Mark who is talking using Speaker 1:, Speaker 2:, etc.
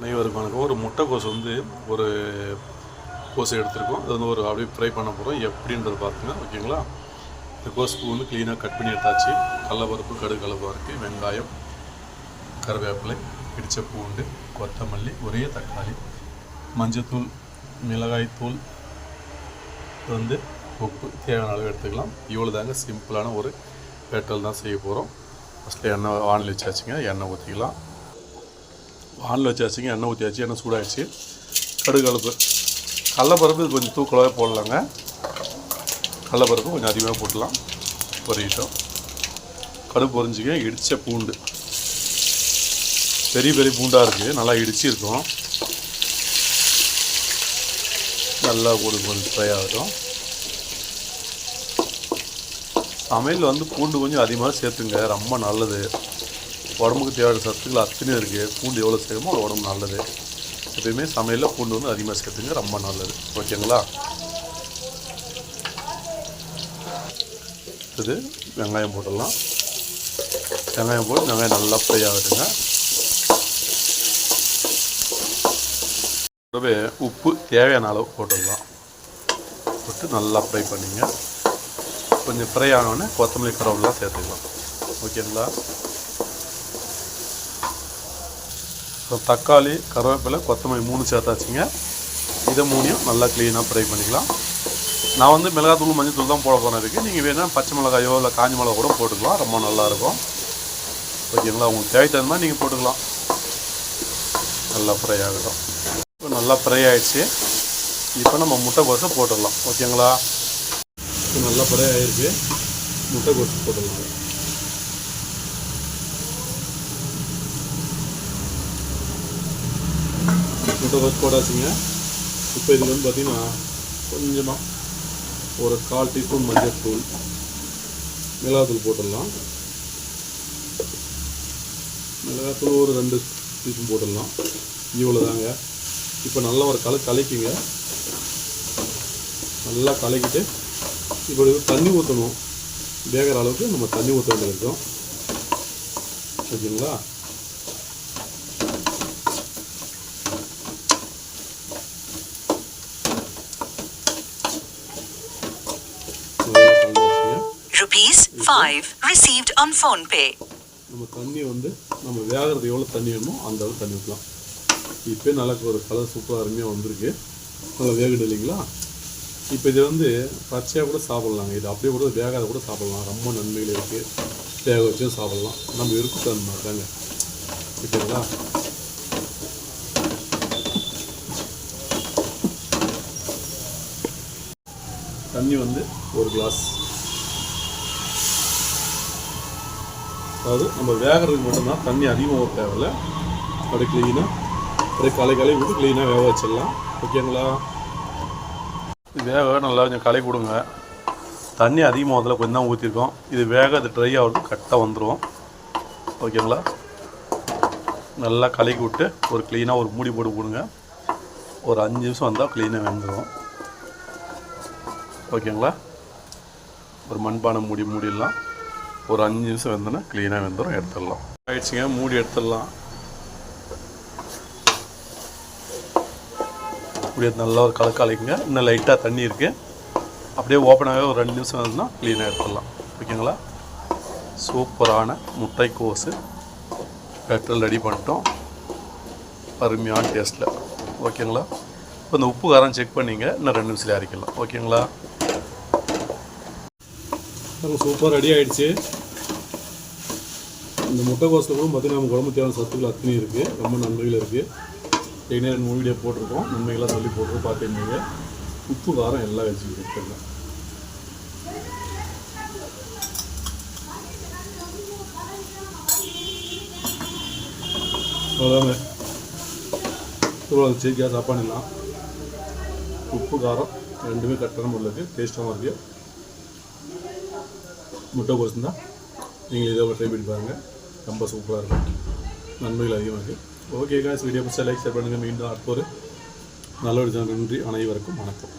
Speaker 1: அனைவருக்கும் வணக்கம் ஒரு முட்டைக்கோஸ் வந்து ஒரு கோஸ் எடுத்திருக்கோம். அது வந்து ஒரு அப்படியே ஃப்ரை பண்ண போகிறோம் எப்படின்றது பார்த்துங்க ஓகேங்களா? இந்த கோஸ் பூ வந்து க்ளீனாக கட் பண்ணி எடுத்தாச்சு. கடலப்பருப்பு கடுகு கலப்பாக இருக்குது வெங்காயம் கருவேப்பிலை இடித்த பூண்டு கொத்தமல்லி ஒரே தக்காளி மஞ்சத்தூள் மிளகாய்த்தூள் வந்து உப்பு தேவையான அளவு எடுத்துக்கலாம். இவ்வளோ தாங்க சிம்பிளான ஒரு வேட்டல் தான் செய்ய போகிறோம் ஃபஸ்ட்டு எண்ணெய் வானிலை வச்சாச்சுங்க. எண்ணெய் ஊற்றிக்கலாம் வானில் வச்சாச்சுங்க எண்ணெய் ஊற்றியாச்சு எண்ணெய் சூடாகிடுச்சு கடுகு கலப்பு கடலப்பருப்பு இது கொஞ்சம் தூக்கலாகவே போடலாங்க. கடலப்பருப்பு கொஞ்சம் அதிகமாக போடலாம் பொரியட்டும் கடுகு பொரிஞ்சுக்க இடித்த பூண்டு. பெரிய பெரிய பூண்டாக இருக்குது நல்லா இடிச்சிருக்கும் நல்லா கூட கொஞ்சம் ஃப்ரை ஆகட்டும் சமையல் வந்து பூண்டு கொஞ்சம் அதிகமாக சேர்த்துங்க. ரொம்ப நல்லது. உடம்புக்கு தேவையான சத்துக்கள் அத்தனையும் இருக்குது பூண்டு எவ்வளோ சேர்க்கமோ அவ்வளோ உடம்பு நல்லது. எப்பயுமே சமையலில் பூண்டு வந்து அதிகமாக சேர்த்துங்க ரொம்ப நல்லது. ஓகேங்களா? இது வெங்காயம் போட்டுடலாம். வெங்காயம் போட்டு வெங்காயம் நல்லா ஃப்ரை ஆகுதுங்க கூடவே உப்பு தேவையான அளவு போட்டுடலாம். போட்டு நல்லா ஃப்ரை பண்ணிங்க. கொஞ்சம் ஃப்ரை ஆனோடனே கொத்தமல்லி கரவெல்லாம் சேர்த்துக்கலாம். ஓகேங்களா? அப்புறம் தக்காளி கருவேப்பிலை கொத்தமல்லி மூணு சேர்த்தாச்சுங்க. இதை மூணையும் நல்லா க்ளீனாக ஃப்ரை பண்ணிக்கலாம். நான் வந்து மிளகாத்தூள் மஞ்சத்தூள் தான் போட போகிறேன் இருக்குது நீங்கள் வேணால் பச்சை மிளகாயோ இல்லை காஞ்ச மிளகா கூட போட்டுக்கலாம். ரொம்ப நல்லாயிருக்கும் ஓகேங்களா? உங்களுக்கு தேவை தகுந்த மாதிரி நீங்கள் போட்டுக்கலாம். நல்லா ஃப்ரை ஆகட்டும். இப்போ நல்லா ஃப்ரை ஆகிடுச்சு இப்போ நம்ம முட்டைக்கோஸை போட்டுடலாம். ஓகேங்களா? நல்லா ஃப்ரை ஆகிருக்கு முட்டைக்கோஸ் போட்டுடலாம். முட்டைக்கோஸ் போடாச்சுங்க இப்போ இதுக்கு வந்து பார்த்தீங்கன்னா கொஞ்சமாக ஒரு கால் டீஸ்பூன் மஞ்சள் தூள் மிளகாத்தூள் போட்டுடலாம். மிளகாத்தூள் ஒரு ரெண்டு டீஸ்பூன் போட்டுடலாம். இவ்வளோ தாங்க இப்போ நல்லா ஒரு கலை கலக்கிங்க. நல்லா கலக்கிட்டு இப்போ தண்ணி ஊற்றணும் வேகிற அளவுக்கு நம்ம தண்ணி ஊற்ற வேண்டியிருக்கோம் சரிங்களா? ஓகேங்களா
Speaker 2: Rupees 5 received on phone pay.
Speaker 1: நம்ம தண்ணி வந்து நம்ம வேகிறது எவ்வளோ தண்ணி வேணுமோ அந்த அளவு தண்ணி ஊற்றலாம் இப்போ நல்லா ஒரு கலர் சூப்பராக அருமையாக வந்திருக்கு. நல்லா வேகுது இல்லைங்களா? இப்போ இது வந்து பச்சையாக கூட சாப்பிட்லாங்க. இது அப்படியே கூட வேகாத கூட சாப்பிட்லாம். ரொம்ப நன்மைகள் இருக்குது வேக வச்சும் சாப்பிட்லாம். நம்ம விருப்பம் தகுந்த மாதிரி தாங்க ஓகேங்களா தண்ணி வந்து ஒரு கிளாஸ் அதாவது நம்ம வேகிறதுக்கு மட்டும்தான் தண்ணி அதிகமாக தேவையில்லை. தேவையில்ல அப்படியே க்ளீனாக அப்படியே களை களை விட்டு க்ளீனாக வேக வச்சிடலாம். ஓகேங்களா? வேக நல்லா கொஞ்சம் களை கொடுங்க. தண்ணி அதிகமாக அதில் கொஞ்சம் தான் ஊற்றிருக்கோம் இது வேக அது ட்ரை ஆகிறது கரெக்டாக வந்துடும் ஓகேங்களா? நல்லா கலக்கி விட்டு ஒரு க்ளீனாக ஒரு மூடி போட்டு கொடுங்க. ஒரு அஞ்சு நிமிஷம் வந்தால் க்ளீனாக வெந்துடும் ஓகேங்களா? ஒரு மண்பானை மூடி மூடிடலாம். ஒரு அஞ்சு நிமிஷம் வெந்தோன்னா க்ளீனாக வெந்துடும் எடுத்துடலாம் ஆயிடுச்சுங்க மூடி எடுத்துடலாம் அப்படியே நல்லா ஒரு கலக்க கலக்குங்க இன்னும் லைட்டாக தண்ணி இருக்குது அப்படியே ஓப்பனாகவே ஒரு ரெண்டு நிமிஷம் வந்தோம்னா க்ளீனாக எடுத்துடலாம் ஓகேங்களா சூப்பரான முட்டைக்கோசு பெட்ரோல் ரெடி பண்ணிட்டோம் அருமையான டேஸ்ட்டில் ஓகேங்களா இப்போ இந்த உப்பு காரம் செக் பண்ணிங்க இன்னும் ரெண்டு நிமிஷத்தில் அரைக்கலாம் ஓகேங்களா சூப்பர் ரெடி ஆயிடுச்சு இந்த முட்டைக்கோசில் கூட பார்த்தீங்கன்னா நம்ம உடம்பு தேவையான சத்துக்கள் அத்தனை இருக்குது ரொம்ப நன்மைகள் இருக்குது ஏற்கனவே ரெண்டு மூணு வீடியோ போட்டிருக்கோம். நன்மைகளாக சொல்லி போட்டிருக்கோம். பார்த்துருந்தீங்க. உப்பு காரம் எல்லாம் வச்சுக்கிட்டு அவ்வளோதாங்க இவ்வளோ சீக்கிரம் சாப்பாடுலாம் உப்பு காரம் ரெண்டுமே கரெக்டான முறையில் டேஸ்ட்டாகவும் இருக்குது முட்டை கோஸ் தான் நீங்கள் இதை ட்ரை பண்ணி பாருங்கள் ரொம்ப சூப்பராக இருக்கும். நன்மைகள் அதிகமாக இருக்குது ஓகே காய்ஸ் வீடியோ பிடிச்சா லைக் ஷேர் பண்ணுங்கள் மீண்டும் அடுத்த ஒரு நல்ல ஒரு நன்றி அனைவருக்கும் வணக்கம்.